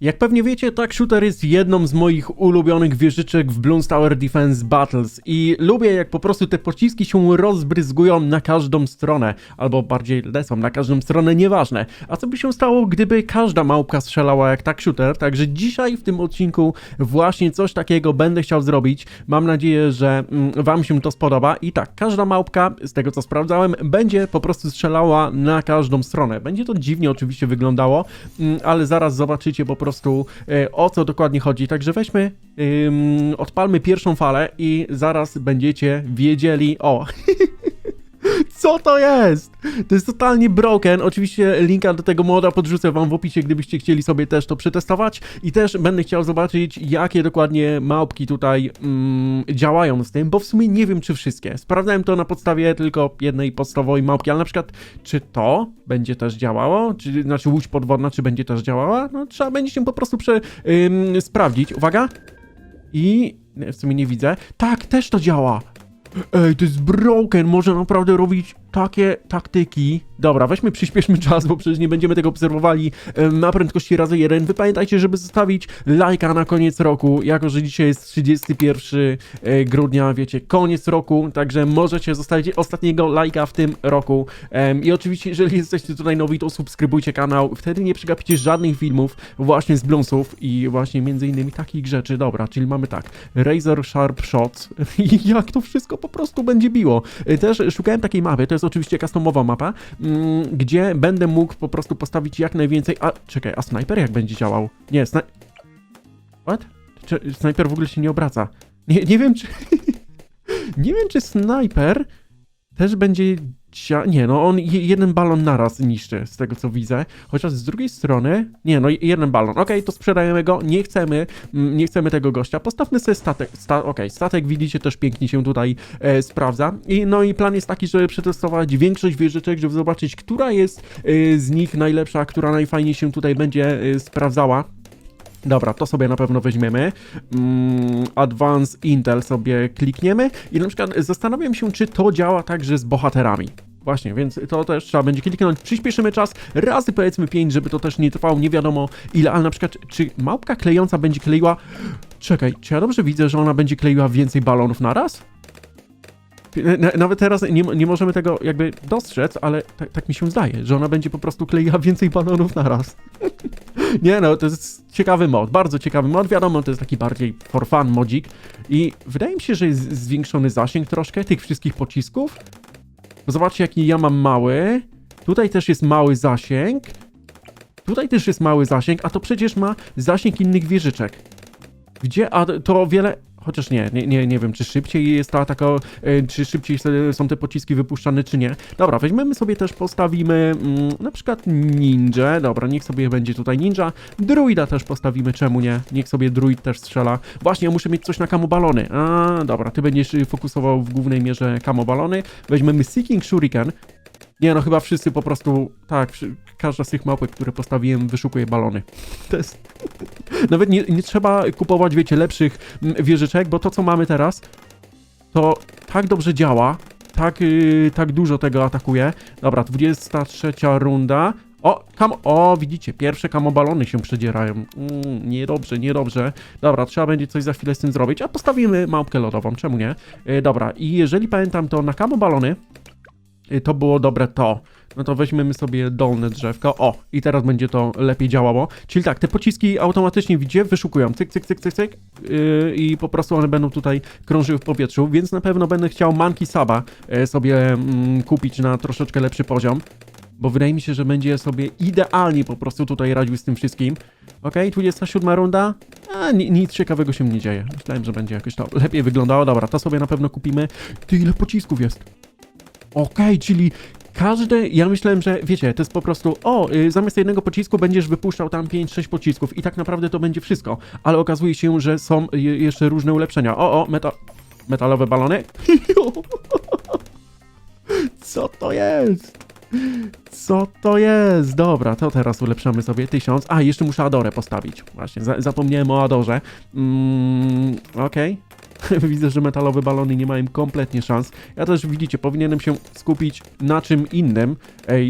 Jak pewnie wiecie, tak shooter jest jedną z moich ulubionych wieżyczek w Bloons Tower Defense Battles i lubię jak po prostu te pociski się rozbryzgują na każdą stronę, albo bardziej lecą na każdą stronę, nieważne. A co by się stało, gdyby każda małpka strzelała jak tak shooter? Także dzisiaj w tym odcinku właśnie coś takiego będę chciał zrobić. Mam nadzieję, że mm, wam się to spodoba i tak, każda małpka, z tego co sprawdzałem, będzie po prostu strzelała na każdą stronę. Będzie to dziwnie oczywiście wyglądało, mm, ale zaraz zobaczycie po prostu e, o co dokładnie chodzi. Także weźmy, odpalmy pierwszą falę i zaraz będziecie wiedzieli. O! Co to jest? To jest totalnie broken. Oczywiście linka do tego moda podrzucę wam w opisie, gdybyście chcieli sobie też to przetestować. I też będę chciał zobaczyć, jakie dokładnie małpki tutaj mm, działają z tym, bo w sumie nie wiem, czy wszystkie. Sprawdzałem to na podstawie tylko jednej podstawowej małpki, ale na przykład, czy to będzie też działało? Czy, znaczy łódź podwodna, czy będzie też działała? No trzeba będzie się po prostu prze, ym, sprawdzić. Uwaga. I w sumie nie widzę. Tak, też to działa. Ej, to jest broken, może naprawdę robić takie taktyki. Dobra, weźmy, przyspieszmy czas, bo przecież nie będziemy tego obserwowali na prędkości razy jeden. Wy pamiętajcie, żeby zostawić lajka na koniec roku, jako że dzisiaj jest 31 e, grudnia, wiecie, koniec roku, także możecie zostawić ostatniego lajka w tym roku. I oczywiście, jeżeli jesteście tutaj nowi, to subskrybujcie kanał, wtedy nie przegapicie żadnych filmów właśnie z Bloomsów i właśnie między innymi takich rzeczy. Dobra, czyli mamy tak, Razor Sharp Shots i jak to wszystko po prostu będzie biło. E, Też szukałem takiej mapy, to jest oczywiście customowa mapa, mm, gdzie będę mógł po prostu postawić jak najwięcej. A czekaj, a snajper jak będzie działał? Nie, snaj... What? Czy snajper w ogóle się nie obraca? Nie, nie wiem, czy. nie wiem, czy snajper też będzie. Nie, no on je- jeden balon naraz niszczy, z tego co widzę. Chociaż z drugiej strony. Nie, no jeden balon. Okej, to sprzedajemy go. Nie chcemy, mm, nie chcemy tego gościa. Postawmy sobie statek. Sta Okej, statek widzicie też pięknie się tutaj e, sprawdza. I no i plan jest taki, żeby przetestować większość wieżyczek, żeby zobaczyć, która jest e, z nich najlepsza, która najfajniej się tutaj będzie e, sprawdzała. Dobra, to sobie na pewno weźmiemy. Mm, Advance Intel sobie klikniemy i na przykład zastanawiam się, czy to działa także z bohaterami. Właśnie, więc to też trzeba będzie kliknąć. Przyspieszymy czas razy powiedzmy 5, żeby to też nie trwało nie wiadomo ile, ale na przykład czy małpka klejąca będzie kleiła... Czekaj, czy ja dobrze widzę, że ona będzie kleiła więcej balonów na raz? Na, nawet teraz nie, nie możemy tego jakby dostrzec, ale tak, tak mi się zdaje, że ona będzie po prostu kleiła więcej balonów na raz. Nie no, to jest ciekawy mod, bardzo ciekawy mod. Wiadomo, to jest taki bardziej for fun modzik. I wydaje mi się, że jest zwiększony zasięg troszkę tych wszystkich pocisków. Zobaczcie, jaki ja mam mały. Tutaj też jest mały zasięg. Tutaj też jest mały zasięg, a to przecież ma zasięg innych wieżyczek. Gdzie? A to o wiele. Chociaż nie, nie, nie, nie wiem, czy szybciej jest ta taka, e, czy szybciej są te pociski wypuszczane, czy nie. Dobra, weźmiemy sobie też, postawimy mm, na przykład ninja. Dobra, niech sobie będzie tutaj ninja. Druida też postawimy, czemu nie? Niech sobie druid też strzela. Właśnie, muszę mieć coś na kamobalony. A, dobra, ty będziesz fokusował w głównej mierze kamobalony. Weźmiemy Seeking Shuriken. Nie no, chyba wszyscy po prostu, tak, każda z tych małpek, które postawiłem, wyszukuje balony. To jest... Nawet nie, nie trzeba kupować, wiecie, lepszych mm, wieżyczek, bo to, co mamy teraz, to tak dobrze działa, tak, yy, tak dużo tego atakuje. Dobra, 23 runda. O, kam o, widzicie, pierwsze kamobalony się przedzierają. Mm, niedobrze, niedobrze. Dobra, trzeba będzie coś za chwilę z tym zrobić, a postawimy małpkę lodową, czemu nie? Yy, dobra, i jeżeli pamiętam, to na kamobalony to było dobre to. No to weźmiemy sobie dolne drzewko. O, i teraz będzie to lepiej działało. Czyli tak, te pociski automatycznie widzicie, wyszukują cyk, cyk, cyk, cyk, cyk yy, i po prostu one będą tutaj krążyły w powietrzu, więc na pewno będę chciał Monkey Saba yy, sobie mm, kupić na troszeczkę lepszy poziom. Bo wydaje mi się, że będzie sobie idealnie po prostu tutaj radził z tym wszystkim. Okej, 27 runda. A, ni- nic ciekawego się nie dzieje. Myślałem, że będzie jakoś to lepiej wyglądało. Dobra, to sobie na pewno kupimy. Ty, ile pocisków jest? Okej, czyli każdy, ja myślałem, że wiecie, to jest po prostu, o, y, zamiast jednego pocisku będziesz wypuszczał tam 5-6 pocisków i tak naprawdę to będzie wszystko, ale okazuje się, że są y, jeszcze różne ulepszenia. O, o, meta, metalowe balony. Co to jest? Co to jest? Dobra, to teraz ulepszamy sobie 1000. A, jeszcze muszę Adorę postawić. Właśnie, za, zapomniałem o Adorze. Mm, Okej. Widzę, że metalowe balony nie mają kompletnie szans. Ja też, widzicie, powinienem się skupić na czym innym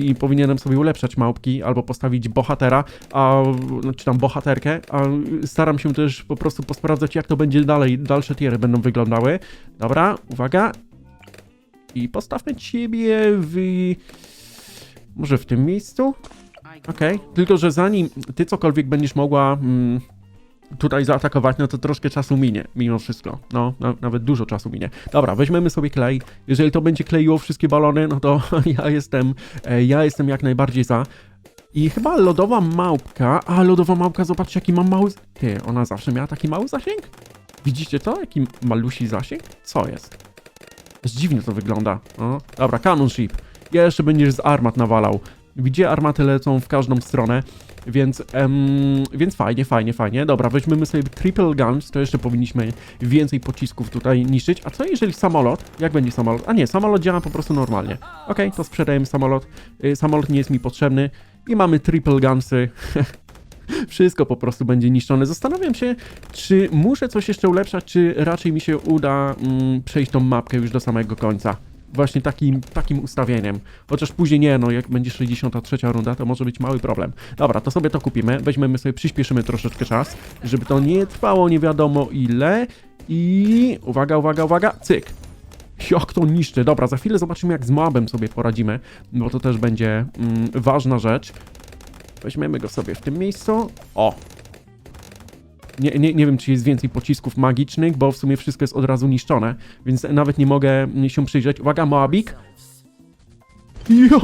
i powinienem sobie ulepszać małpki albo postawić bohatera, a, czy tam bohaterkę, a staram się też po prostu posprawdzać, jak to będzie dalej, dalsze tiery będą wyglądały. Dobra, uwaga. I postawmy ciebie w... Może w tym miejscu? Okej, tylko że zanim ty cokolwiek będziesz mogła mm, tutaj zaatakować, no to troszkę czasu minie, mimo wszystko. No, na, nawet dużo czasu minie. Dobra, weźmiemy sobie klej. Jeżeli to będzie kleiło wszystkie balony, no to ja jestem, e, ja jestem jak najbardziej za. I chyba lodowa małpka, a lodowa małpka, zobaczcie jaki ma mały... Ty, ona zawsze miała taki mały zasięg? Widzicie to? Jaki malusi zasięg? Co jest? Dziwnie to wygląda. O, dobra, cannon ship. Jeszcze będziesz z armat nawalał. Gdzie armaty lecą w każdą stronę, więc, em, więc fajnie, fajnie, fajnie. Dobra, weźmiemy sobie triple guns, to jeszcze powinniśmy więcej pocisków tutaj niszczyć. A co jeżeli samolot? Jak będzie samolot? A nie, samolot działa po prostu normalnie. Okej, to sprzedajemy samolot. Y, samolot nie jest mi potrzebny. I mamy triple gunsy. Wszystko po prostu będzie niszczone. Zastanawiam się, czy muszę coś jeszcze ulepszać, czy raczej mi się uda mm, przejść tą mapkę już do samego końca. Właśnie takim, takim ustawieniem. Chociaż później nie, no jak będzie 63 runda, to może być mały problem. Dobra, to sobie to kupimy. Weźmiemy sobie, przyspieszymy troszeczkę czas, żeby to nie trwało nie wiadomo ile. I uwaga, uwaga, uwaga, cyk. Jak to niszczy. Dobra, za chwilę zobaczymy jak z Moabem sobie poradzimy, bo to też będzie mm, ważna rzecz. Weźmiemy go sobie w tym miejscu. O! Nie, nie, nie wiem, czy jest więcej pocisków magicznych, bo w sumie wszystko jest od razu niszczone, więc nawet nie mogę się przyjrzeć. Uwaga, Moabik. Jo!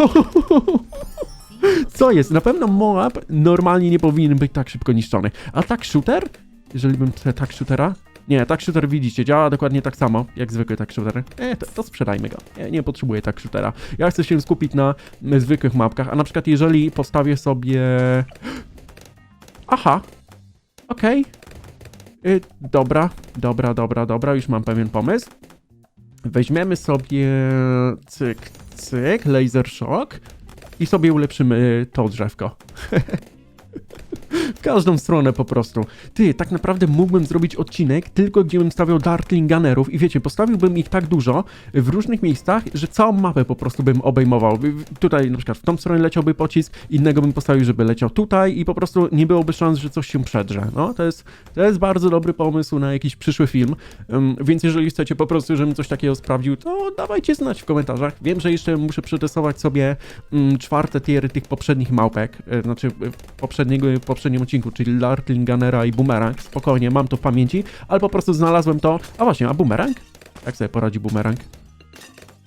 Co jest? Na pewno Moab normalnie nie powinien być tak szybko niszczony. A tak shooter? Jeżeli bym tak shootera? Nie, tak shooter widzicie, działa dokładnie tak samo, jak zwykły tak shooter. E, to, to sprzedajmy go. Nie, nie potrzebuję tak shootera. Ja chcę się skupić na zwykłych mapkach, a na przykład jeżeli postawię sobie... Aha. Okej. Y, dobra, dobra, dobra, dobra, już mam pewien pomysł. Weźmiemy sobie cyk, cyk, laser shock i sobie ulepszymy to drzewko. W każdą stronę po prostu. Ty, tak naprawdę mógłbym zrobić odcinek tylko gdzie bym stawiał Dartling Gunnerów i wiecie, postawiłbym ich tak dużo w różnych miejscach, że całą mapę po prostu bym obejmował. Tutaj na przykład w tą stronę leciałby pocisk, innego bym postawił, żeby leciał tutaj i po prostu nie byłoby szans, że coś się przedrze. No, to jest, to jest bardzo dobry pomysł na jakiś przyszły film, Ym, więc jeżeli chcecie po prostu, żebym coś takiego sprawdził, to dawajcie znać w komentarzach. Wiem, że jeszcze muszę przetestować sobie mm, czwarte tiery tych poprzednich małpek, y, znaczy y, poprzedniego, poprzednim odcinku, czyli Gunnera i Boomerang. Spokojnie, mam to w pamięci, ale po prostu znalazłem to. A właśnie, a Boomerang? Jak sobie poradzi Boomerang?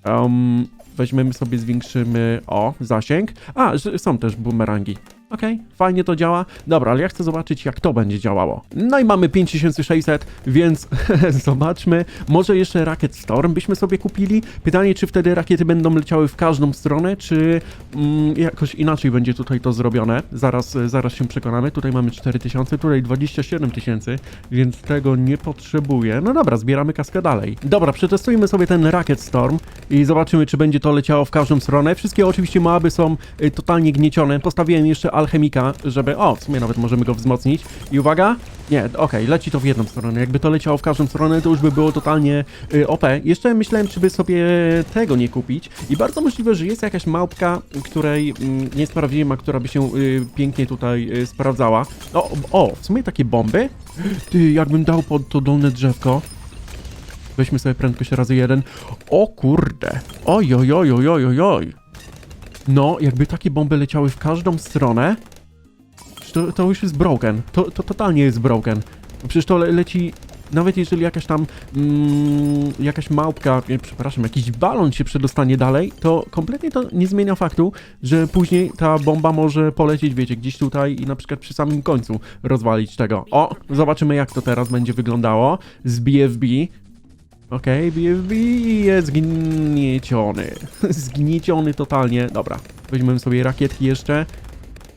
Um, weźmiemy sobie, zwiększymy, o, zasięg. A, są też boomerangi. Okej, fajnie to działa. Dobra, ale ja chcę zobaczyć, jak to będzie działało. No i mamy 5600, więc zobaczmy. Może jeszcze Rocket Storm byśmy sobie kupili? Pytanie, czy wtedy rakiety będą leciały w każdą stronę, czy mm, jakoś inaczej będzie tutaj to zrobione. Zaraz, zaraz się przekonamy. Tutaj mamy 4000, tutaj 27 tysięcy, więc tego nie potrzebuję. No dobra, zbieramy kaskę dalej. Dobra, przetestujmy sobie ten Rocket Storm i zobaczymy, czy będzie to leciało w każdą stronę. Wszystkie oczywiście moaby są y, totalnie gniecione. Postawiłem jeszcze alchemika, żeby... O, w sumie nawet możemy go wzmocnić. I uwaga. Nie, okej, leci to w jedną stronę. Jakby to leciało w każdą stronę, to już by było totalnie y, OP. Jeszcze myślałem, czy by sobie tego nie kupić. I bardzo możliwe, że jest jakaś małpka, której mm, nie sprawdziłem, a która by się y, pięknie tutaj y, sprawdzała. O, o, w sumie takie bomby? Ty, jakbym dał pod to dolne drzewko. Weźmy sobie prędkość razy jeden. O kurde. Oj, oj, oj, oj, oj, oj. No, jakby takie bomby leciały w każdą stronę, to, to już jest broken. To, to totalnie jest broken. Przecież to le leci, nawet jeżeli jakaś tam, mm, jakaś małpka, nie, przepraszam, jakiś balon się przedostanie dalej, to kompletnie to nie zmienia faktu, że później ta bomba może polecieć, wiecie, gdzieś tutaj i na przykład przy samym końcu rozwalić tego. O, zobaczymy jak to teraz będzie wyglądało z BFB. Okej, BFB jest zgnieciony. Zgnieciony totalnie. Dobra, weźmiemy sobie rakietki jeszcze.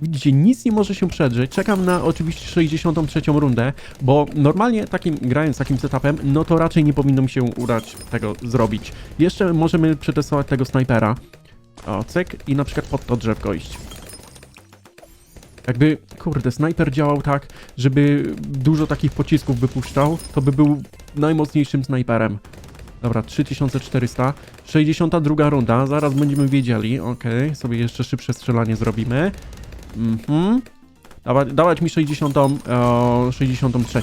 Widzicie, nic nie może się przedrzeć. Czekam na oczywiście 63 rundę, bo normalnie takim, grając takim setupem, no to raczej nie powinno mi się udać tego zrobić. Jeszcze możemy przetestować tego snajpera. O, cyk i na przykład pod to drzewko iść. Jakby, kurde, snajper działał tak, żeby dużo takich pocisków wypuszczał, to by był najmocniejszym snajperem. Dobra, 3400. 62 runda, zaraz będziemy wiedzieli. Okej, sobie jeszcze szybsze strzelanie zrobimy. Mhm. Dawać, dawać mi 60, e, 63.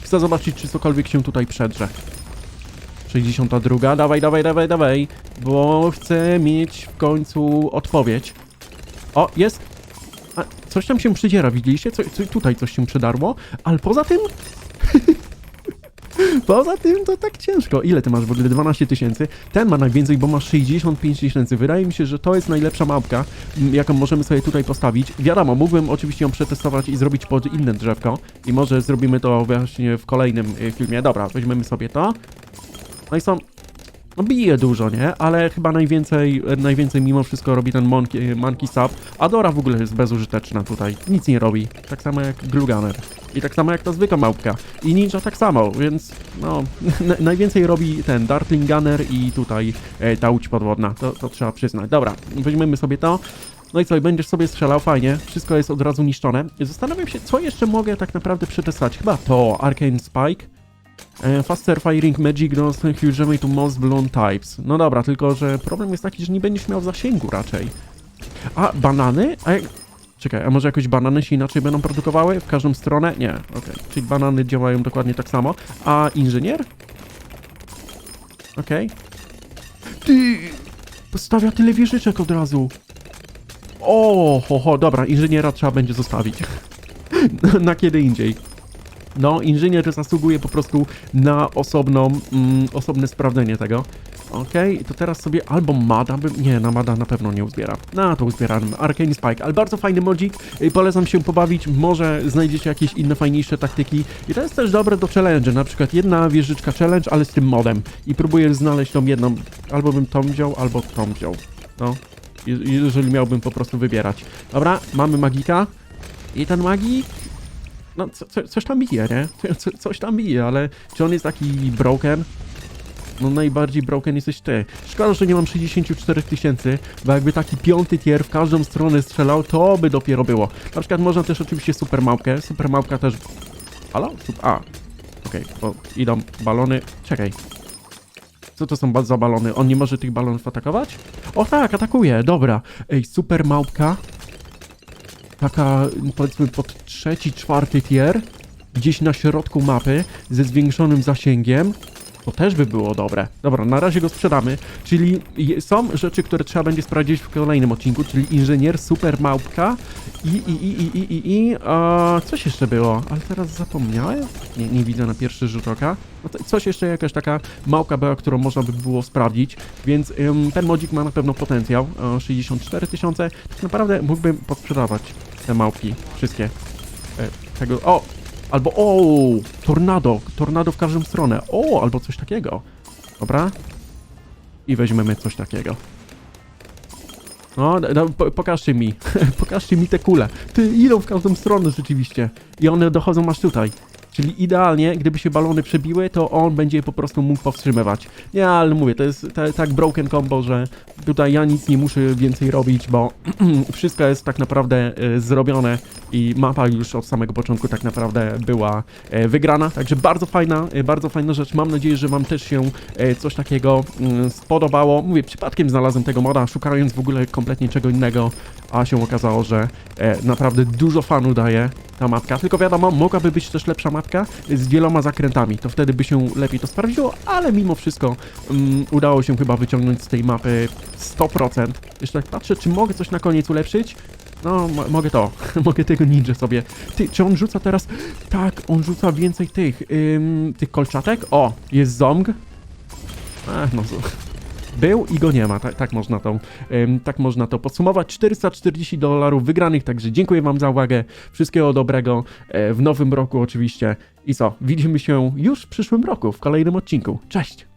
Chcę zobaczyć, czy cokolwiek się tutaj przedrze. 62, dawaj, dawaj, dawaj, dawaj, bo chcę mieć w końcu odpowiedź. O, jest! A, coś tam się przydziera, widzieliście? Co, co, tutaj coś się przydarło, ale poza tym... Poza tym to tak ciężko. Ile ty masz w ogóle? 12 tysięcy. Ten ma najwięcej, bo ma 65 tysięcy. Wydaje mi się, że to jest najlepsza mapka, jaką możemy sobie tutaj postawić. Wiadomo, mógłbym oczywiście ją przetestować i zrobić pod inne drzewko. I może zrobimy to właśnie w kolejnym y, filmie. Dobra, weźmiemy sobie to. No i są... No bije dużo, nie? Ale chyba najwięcej, najwięcej mimo wszystko robi ten monkey, monkey sub. Adora w ogóle jest bezużyteczna tutaj. Nic nie robi. Tak samo jak Gluganer. I tak samo jak ta zwykła małpka. I Ninja tak samo, więc no... na- najwięcej robi ten Dartling Gunner i tutaj e, ta łódź podwodna. To, to trzeba przyznać. Dobra, weźmiemy sobie to. No i co, będziesz sobie strzelał, fajnie. Wszystko jest od razu niszczone. Zastanawiam się, co jeszcze mogę tak naprawdę przetestować. Chyba to, Arcane Spike. E, Faster Firing Magic Does Huge Damage to Most Blown Types. No dobra, tylko że problem jest taki, że nie będziesz miał zasięgu raczej. A, banany? A jak... Czekaj, a może jakoś banany się inaczej będą produkowały? W każdą stronę? Nie, okej. Czyli banany działają dokładnie tak samo. A inżynier? Okej. Ty! Postawia tyle wieżyczek od razu. O, ho, ho, dobra, inżyniera trzeba będzie zostawić. Na kiedy indziej. No, inżynier zasługuje po prostu na osobną, mm, osobne sprawdzenie tego. Okej, to teraz sobie albo Mada bym... Nie, na Mada na pewno nie uzbieram. Na to uzbieram Arcane Spike, ale bardzo fajny modzik. y, Polecam się pobawić, może znajdziecie jakieś inne fajniejsze taktyki. I to jest też dobre do challenge, na przykład jedna wieżyczka challenge, ale z tym modem. I próbuję znaleźć tą jedną, albo bym tą wziął, albo tą wziął. No, je- jeżeli miałbym po prostu wybierać. Dobra, mamy magika. I ten magik no, co, co, coś tam bije, nie? Co, coś tam bije, ale czy on jest taki broken? No najbardziej broken jesteś ty. Szkoda, że nie mam 64 tysięcy, bo jakby taki piąty tier w każdą stronę strzelał, to by dopiero było. Na przykład można też oczywiście super małpkę. Super małpka też... Halo? A. Okej, bo idą balony. Czekaj. Co to są za balony? On nie może tych balonów atakować? O tak, atakuje, dobra. Ej, super małpka taka powiedzmy pod trzeci, czwarty tier, gdzieś na środku mapy, ze zwiększonym zasięgiem, to też by było dobre. Dobra, na razie go sprzedamy, czyli są rzeczy, które trzeba będzie sprawdzić w kolejnym odcinku, czyli inżynier, super małpka i, i, i, i, i, i, i a, coś jeszcze było, ale teraz zapomniałem? Nie, nie widzę na pierwszy rzut oka. No coś jeszcze, jakaś taka małka była, którą można by było sprawdzić, więc ym, ten modzik ma na pewno potencjał, e, 64 tysiące, tak naprawdę mógłbym posprzedawać te małpki, wszystkie. E, tego, o! Albo, o! Tornado, tornado w każdą stronę, o! Albo coś takiego. Dobra. I weźmiemy coś takiego. No, po, pokażcie mi, pokażcie mi te kule. Ty, idą w każdą stronę rzeczywiście. I one dochodzą aż tutaj. Czyli idealnie, gdyby się balony przebiły, to on będzie po prostu mógł powstrzymywać. Nie, ale mówię, to jest ta, tak broken combo, że tutaj ja nic nie muszę więcej robić, bo wszystko jest tak naprawdę e, zrobione i mapa już od samego początku tak naprawdę była e, wygrana. Także bardzo fajna, e, bardzo fajna rzecz. Mam nadzieję, że Wam też się e, coś takiego mm, spodobało. Mówię, przypadkiem znalazłem tego moda, szukając w ogóle kompletnie czego innego, a się okazało, że e, naprawdę dużo fanu daje ta mapka. Tylko wiadomo, mogłaby być też lepsza mapka z wieloma zakrętami. To wtedy by się lepiej to sprawdziło, ale mimo wszystko mm, udało się chyba wyciągnąć z tej mapy 100%. Jeszcze tak patrzę, czy mogę coś na koniec ulepszyć? No, mo- mogę to. mogę tego ninja sobie. Ty, czy on rzuca teraz? Tak, on rzuca więcej tych, ym, tych kolczatek. O, jest zong. Ach, no. Był i go nie ma, tak, tak, można to, tak można to podsumować. 440 dolarów wygranych, także dziękuję Wam za uwagę. Wszystkiego dobrego e, w nowym roku oczywiście. I co, widzimy się już w przyszłym roku, w kolejnym odcinku. Cześć!